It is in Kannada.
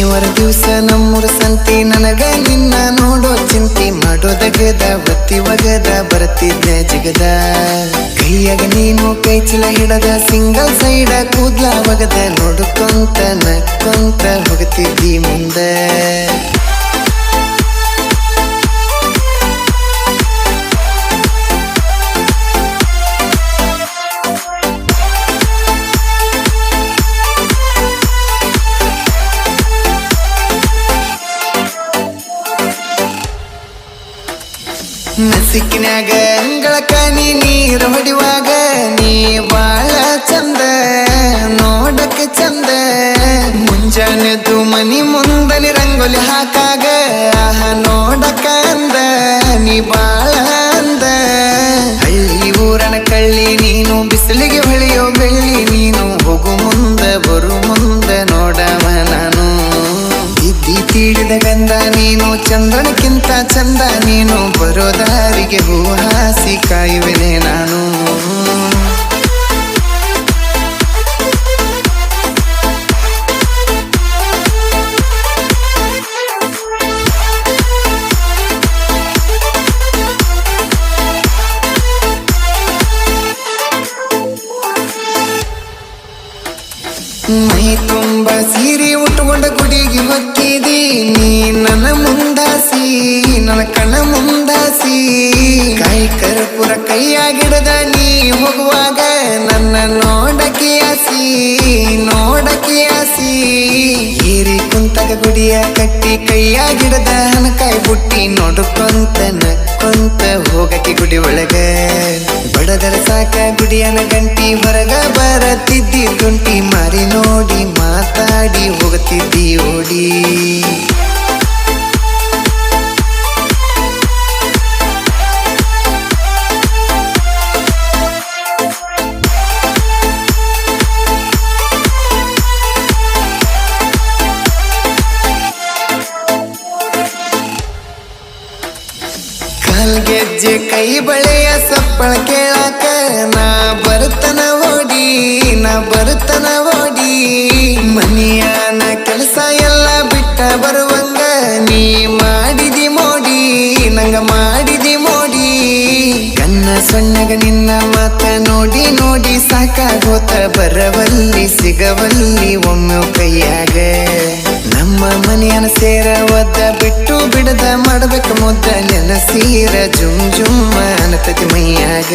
ಶನಿವಾರ ದಿವಸ ನಮ್ಮೂರ ಸಂತಿ, ನನಗ ನಿನ್ನ ನೋಡೋ ಚಿಂತೆ ಮಾಡೋದಗದ ಬತ್ತಿ ಒಗದ, ಬರ್ತಿದ್ದೆ ಜಗದ. ಕೈಯಾಗ ನೀನು ಕೈ ಚೀಲ ಹಿಡದ, ಸಿಂಗಲ್ ಸೈಡ ಕೂದ್ಲ ಒಗದ ನೋಡ್ಕೊಂತ ನಕ್ಕೊಂತ ಹೋಗ್ತಿದ್ದಿ ಮುಂದೆ. ನಸಿಕಿನ್ಯಾಗ ಅಂಗಳಕ ನೀ ನೀರು ಹೊಡಿವಾಗ ನೀ ಬಾಳ ಚಂದ ನೋಡಕ್ಕೆ ಚಂದ. ಮುಂಜಾನೆದು ಮನಿ ಮುಂದನಿ ರಂಗೋಲಿ ಹಾಕಾಗ, ಆಹ, ನೋಡಕ ಅಂದ, ನೀ ಬಾಳ ಅಂದ. ಹಳ್ಳಿ ಊರನ ಕಳ್ಳಿ ನೀನು ಬಿಸಿಲಿಗೆ ಹೊಳಿಯೋ ಬೆಳ್ಳಿ. ಇದ್ದಿ ತೀಡಿದ ಗಂಧ ನೀನು ಚಂದ್ರನಕ್ಕಿಂತ ಚಂದ ನೀನು ಬರೋ ದಾರಿಗೆ ಹೂ ಹಾಸಿ ಕಾಯುವೆನೆ ನಾನು. ಮೈ ತುಂಬ ನನ್ನ ಕಣ್ಣ ಮುಂದಾಸಿ. ಕೈ ಕರ್ಪುರ ಕೈಯಾಗಿಡದ ನೀ ಹೋಗುವಾಗ ನನ್ನ ನೋಡಕ್ಕೆ ಆಸಿ ನೋಡಕ್ಕೆ ಆಸಿ. ಹೀರಿ ಕುಂತಗ ಗುಡಿಯ ಕಟ್ಟಿ ಕೈಯಾಗಿಡದ ಹನಕಾಯಿ ಬುಟ್ಟಿ ನೋಡ್ಕೊಂತ ನಕ್ಕೊಂತ ಹೋಗಕ್ಕೆ ಗುಡಿ ಒಳಗ. ಬಡದರ ಸಾಕ ಗುಡಿಯನ ಗಂಟಿ ಹೊರಗ ಬರತಿದ್ದಿ ಗುಂಟಿ ಮಾರಿ ನೋಡಿ ಮಾತಾಡಿ ಹೋಗುತ್ತಿದ್ದಿ ಓಡಿ. ಕಾಲ್ಗೆಜ್ಜೆ ಕೈ ಬಳೆಯ ಸಪ್ಪಳ ಕೇಳಾಕ, ನಾ ಬರ್ತನ ಓಡಿ, ನಾ ಬರುತ್ತನ ಓಡಿ. ಮನಿಯಾನ ಕೆಲಸ ಎಲ್ಲ ಬಿಟ್ಟ ಬರುವಂಗ, ನೀ ಮಾಡಿದಿ ಮೋಡಿ, ನಂಗ ಮಾಡಿದಿ ಮೋಡಿ. ಕನ್ನ ಸಣ್ಣಗ ನಿನ್ನ ಮಾತ ನೋಡಿ ನೋಡಿ ಸಾಕಾಗೋತ, ಬರವಲ್ಲಿ ಸಿಗವಲ್ಲಿ ಒಮ್ಮೆ ಕೈಯಾಗ. ನಮ್ಮ ಮನೆಯನ ಸೇರ ಒದ್ದ ಬಿಟ್ಟು ಬಿಡದ ಮಾಡ್ಬೇಕು ಮುದ್ದ ನೆನಸೀರ ಜುಮ್ ಜುಮ್ ಅನತತಿ ಮೈಯಾಗ.